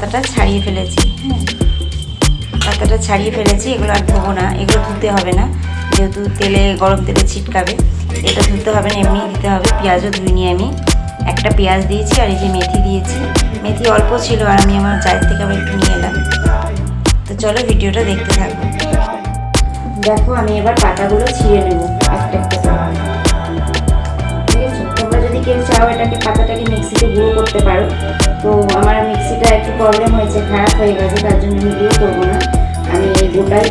পাতাটা ছাড়িয়ে ফেলেছি। হ্যাঁ পাতাটা ছাড়িয়ে ফেলেছি, এগুলো আর ধোবো না। এগুলো ধুতে হবে না, যেহেতু তেলে গরম তেলে ছিটকাবে। এটা ধুতে হবে না এমনি দিতে হবে। পেঁয়াজও ধুই ধুইনি আমি। একটা পেঁয়াজ দিয়েছি আর এই যে মেথি দিয়েছি। মেথি অল্প ছিল আর আমি আমার চায়ের থেকে আবার একটু নিয়ে এলাম। তো চলো ভিডিওটা দেখতে থাকব দেখো, আমি এবার পাতাগুলো ছিঁড়ে নেব একটা একটা। ঠিক আছে? তোমরা যদি কেউ চাও এটাকে, পাতাটাকে মিক্সিতে গুঁড়ো করতে পারো। প্রবলেম হয়েছে, খারাপ হয়ে গেছে, তার জন্য আমি গুঁড়ো করব না। আমি এই গোটাই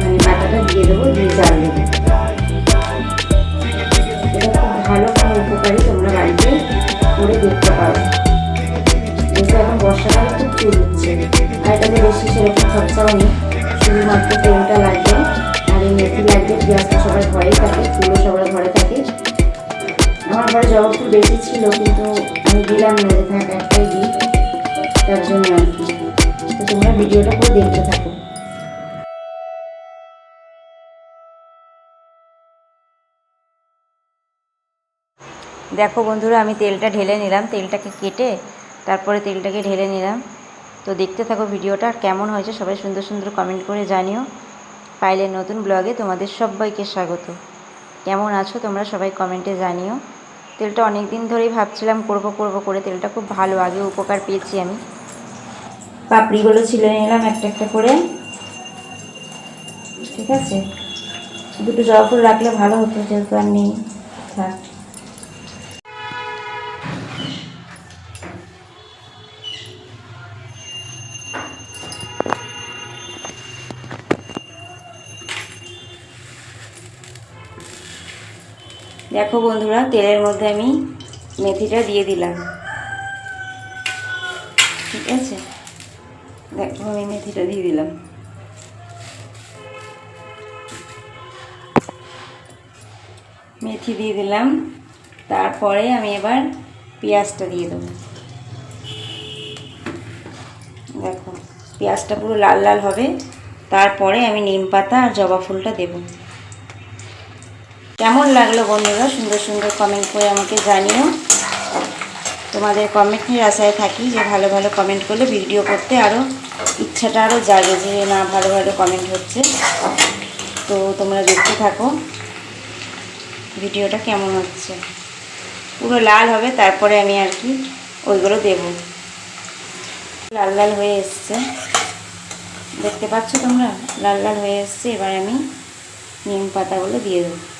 মানে পাতাটা দিয়ে দেবো, দিয়ে চাল দেবো। এটা খুব ভালো খুব উপকারী তোমরা বাড়িতে করে দেখতে পারো। যেহেতু এখন বর্ষাকালে খুব চুল উঠছে, আর এটাতে বেশি সেরকম খরচাও নেই। শুধুমাত্র তেলটা লাগবে, আর এই মেথি লাগবে পেঁয়াজটা সবার ঘরেই থাকে ফুলও সবার ঘরে থাকে। আমার ঘরে জবা ফুল বেশি ছিল, কিন্তু আমি দিলাম না যে থাক একটাই দিই। তার জন্য আর কি। তো তোমরা ভিডিওটা পুরো দেখতে থাকো। দেখো বন্ধুরা, আমি তেলটা ঢেলে নিলাম। তেলটাকে কেটে তারপরে তেলটাকে ঢেলে নিলাম। তো দেখতে থাকো ভিডিওটা কেমন হয়েছে সবাই সুন্দর সুন্দর কমেন্ট করে জানিও। পাইলে নতুন ব্লগে তোমাদের সবাইকে স্বাগত। কেমন আছো তোমরা সবাই কমেন্টে জানিও। তেলটা অনেক দিন ধরেই ভাবছিলাম করব করব করে। তেলটা খুব ভালো, আগে উপকার পেয়েছি আমি। পাপড়িগুলো ছিলে নিলাম একটা একটা করে। ঠিক আছে? দুটো জবা ফুল রাখলে ভালো হতো, যেহেতু আর নেই। থাক। দেখো বন্ধুরা, তেলের মধ্যে আমি মেথিটা দিয়ে দিলাম। ঠিক আছে? দেখো আমি মেথিটা দিয়ে দিলাম। মেথি দিয়ে দিলাম। তারপরে আমি এবার পেঁয়াজটা দিয়ে দেবো। দেখো, পেঁয়াজটা পুরো লাল লাল হবে। তারপরে আমি নিম পাতা আর জবা ফুলটা দেবো। কেমন লাগল বন্ধুরা? সুন্দর সুন্দর কমেন্ট করে আমাকে জানিও। তোমাদের কমেন্টের আশায় থাকি যে ভালো ভালো কমেন্ট করলে ভিডিও করতে আরও ইচ্ছাটা আরও জাগে যে না, ভালো ভালো কমেন্ট হচ্ছে। তো তোমরা দেখতে থাকো ভিডিওটা কেমন হচ্ছে। পুরো লাল হবে, তারপরে আমি আর কি ওইগুলো দেব। লাল লাল হয়ে এসছে। দেখতে পাচ্ছ তোমরা? লাল লাল হয়ে এসছে, এবার আমি নিম পাতাগুলো দিয়ে দেবো।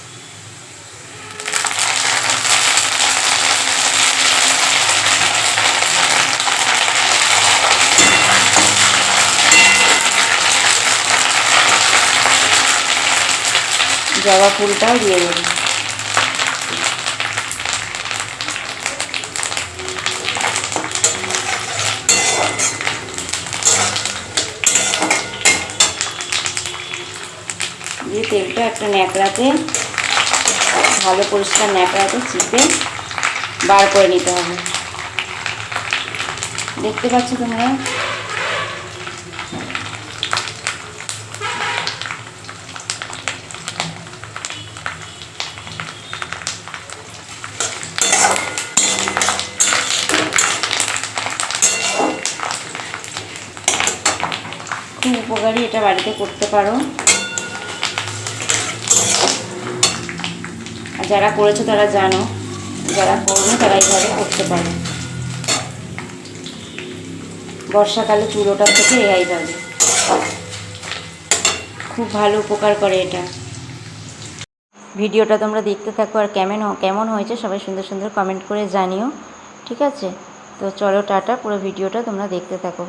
জবা ফুলটাও দিয়ে দেবো। দিয়ে তেলটা একটা ন্যাকড়াতে, ভালো পরিষ্কার ন্যাকড়াতে চিপে বার করে নিতে হবে। দেখতে পাচ্ছ তোমরা? খুব উপকারী এটা বাড়িতে করতে পারো। আর যারা করেছ তারা জানো, যারা করবে তারা এইভাবে করতে পারো। বর্ষাকালে চুলোটা থেকে রেহাই পাবে খুব ভালো উপকার করে এটা। ভিডিওটা তোমরা দেখতে থাকো আর কেমন কেমন হয়েছে সবাই সুন্দর সুন্দর কমেন্ট করে জানিও, ঠিক আছে? তো চলো টাটা, পুরো ভিডিওটা তোমরা দেখতে থাকো।